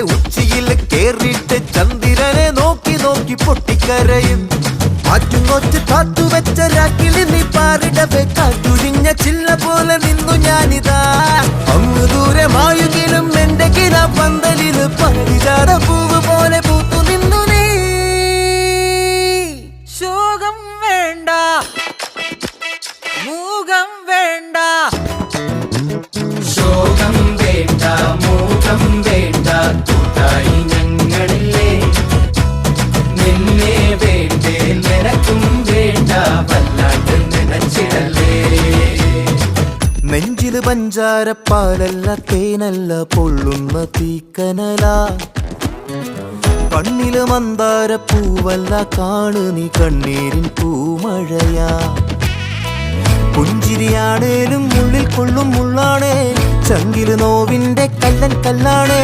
മലയുടെ ഉച്ചിയിൽ കേറിയിട്ട് ചന്ദ്രനെ നോക്കി നോക്കി പൊട്ടിക്കരയും. ആറ്റുനോറ്റ് കാത്തു വെച്ച രാക്കിളി നീ പാറിടവേ കാറ്റുഴിഞ്ഞ ചില്ല പോലെ നിന്നു ഞാനിതാ. അങ്ങ് ദൂരമായുകിലും എന്റെ കിര പന്തലിൽ പരിചാട പൂവ് പോലെ പൂത്തു നിന്നു നീ. ശോകം വേണ്ട. നെഞ്ചിൽ പഞ്ചാരപ്പാലല്ല തേനല്ല പൊള്ളുന്ന തീക്കനല. കണ്ണിൽ മന്ദാര പൂവല്ല കാണു നീ കണ്ണീരിൻ പൂമഴയാ. പുഞ്ചിരിയാണേലും ഉള്ളിൽ കൊള്ളും മുള്ളാണേ ചങ്കിൽ നോവിന്റെ കല്ലൻ കല്ലാണേ.